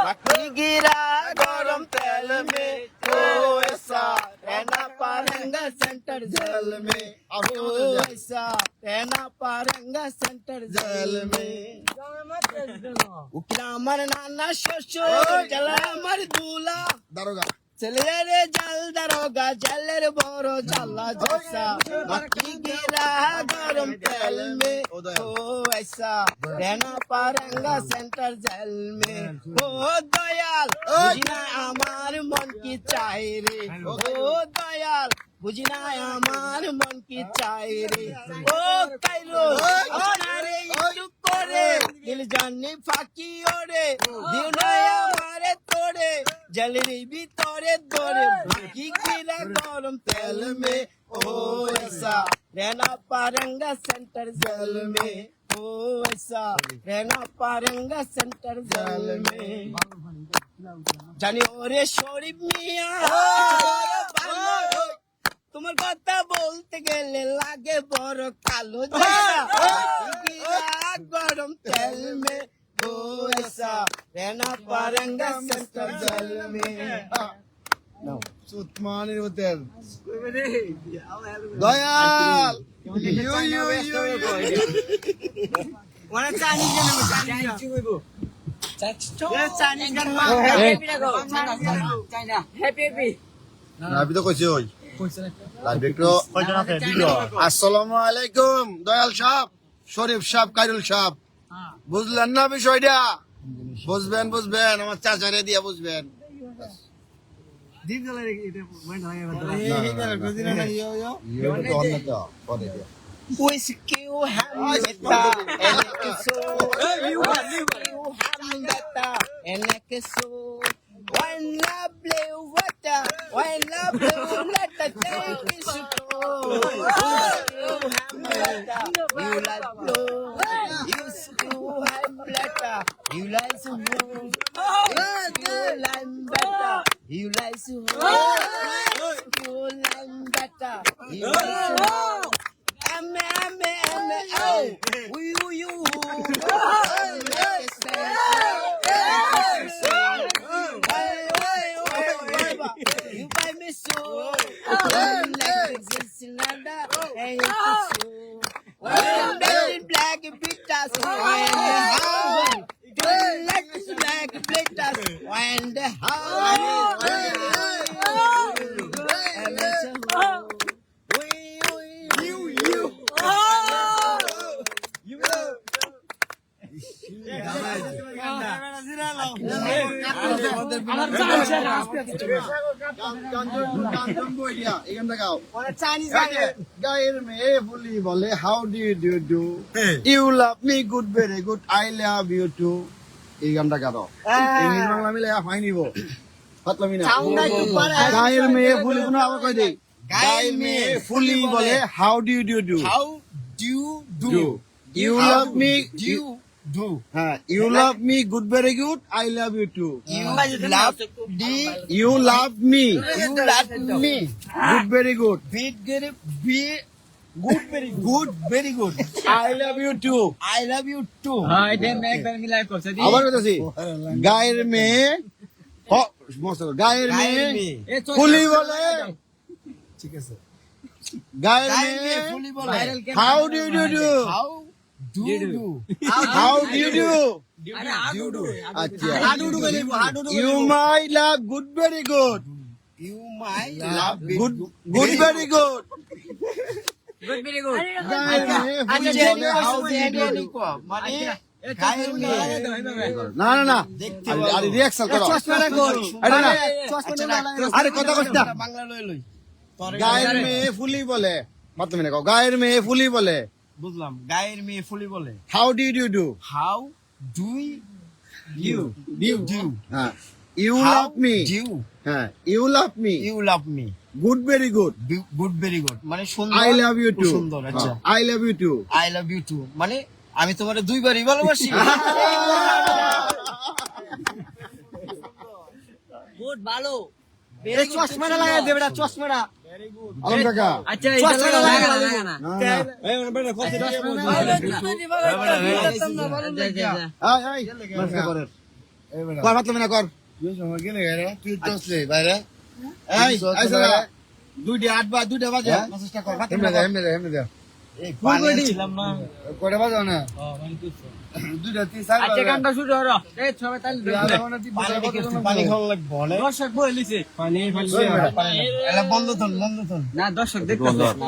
गिरा गरम तेल में ओ ऐसा रहना पारेंगा सेंटर जल में। ओ ऐसा रहना पारेंगा सेंटर जल में उकरा मर नाना शोशो चला मर दूला। दरोगा। चले जल दरोगा चल बोरो चला जैसा। मक्की गिरा गरम तेल में ओ ऐसा। रहना पारंगा सेंटर जेल में ओ दयाल, बुझना हमार मन की चाहे रे। दयाल, बुझना हमार मन की चाहे ओ कैलो हमारे इश्क को रे दिल जाने फाकी ओरे, दिल नया জলের ভিতরে দরে কি কিরা গরম তেল মে ও ऐसा रहना पारेंगा सेंटर जेल में ओ ऐसा रहना पारेंगा सेंटर जेल में জানি ওরে শরীফ মিয়া ভালো। তোমার কথা বলতে গেলে লাগে বড় কালো জায়গা। গিরা গরম তেল মে ও ऐसा रहना पारेंगा सेंटर जेल में সুতমানের hotel Dayal you you you ওরা চাইনিজ গান চাইনিজ চাইনিজ গান নাবি তো কইছে ওই লাইভ একটু আসসালামু আলাইকুম দয়াল সাহেব শরীফ সাহেব কাইরুল সাহেব বুঝলেন না বিষয়টা বুঝবেন বুঝবেন আমার চাচারে দিয়া বুঝবেন Whisky o hamleta, enekeso. Whisky o hamleta, enekeso. When la blue water, when la blue letter, take it to You like to move. You like better. You like to move. You like better. You like to move. Ame, ame, ame, oh. We, we, you, you. You buy me so. You like this and that. Hey, you so. Well, I'm black and bitter. So, Let's make plate us. When the oh, heart. বলি বলে how do you do do you love me good very good I love you too এই গানটা গাও। English Bangla মিলে high নিব। পাতলামি না। গায়ের মেয়ে ফুলি কোনো আবার কই দেই? গায়ের মেয়ে ফুলি বলে how do you do do How do you do? Do you love me you do? হ্যাঁ you love me good very good I love you too You love the you love me you love me. Good very good Big good, be good, very good, very good. I love you too I love you too. আবার বলতেছি গায়ের মেয়ে হ, মস্ত করে। গায়ের গায়ের মেয়ে মেয়ে। ফুলি বলে গায়ের গায়ের মেয়ে মেয়ে ফুলি বলে। How do do do How do you do? how do do You do. আচ্ছা you my love good very good You might love good good very good Good, very good. গায়ের মেয়ে আচ্ছা, ফুলি যে বলে হাউ ডু যে do যে কো, মানে গায়ের মেয়ে না না না আরে- ভালো। করো চশমাটা কই? আরে না আচ্ছা, আরে কথা কইছ বাংলা লই লই। গায়ের মেয়ে ফুলি বলে মাত্র মিনে গায়ের মেয়ে ফুলি বলে বুঝলাম। গায়ের মেয়ে ফুলি বলে। How do you do how do you you do হ্যাঁ ইউ লাভ মি ডু হ্যাঁ you love me you love me good very good good very good মানে সুন্দর আই লাভ ইউ টু সুন্দর আচ্ছা। I love you too I love you too মানে আমি তোমার দুইবারই ভালোবাসি। Good, ভালো। চশমাটা লাগাই দেবে চশমাটা। আলম কাকা। আচ্ছা, কর পাতলামি না। কর তুই তো আসলি বাইরে। এই এই সালা দুইটা আট বা দুইটা বাজে। চেষ্টা কর না কর। পানি ছিলাম না। কয়টা বাজে না দুইটা তিন চার আচ্ছা দর্শক বই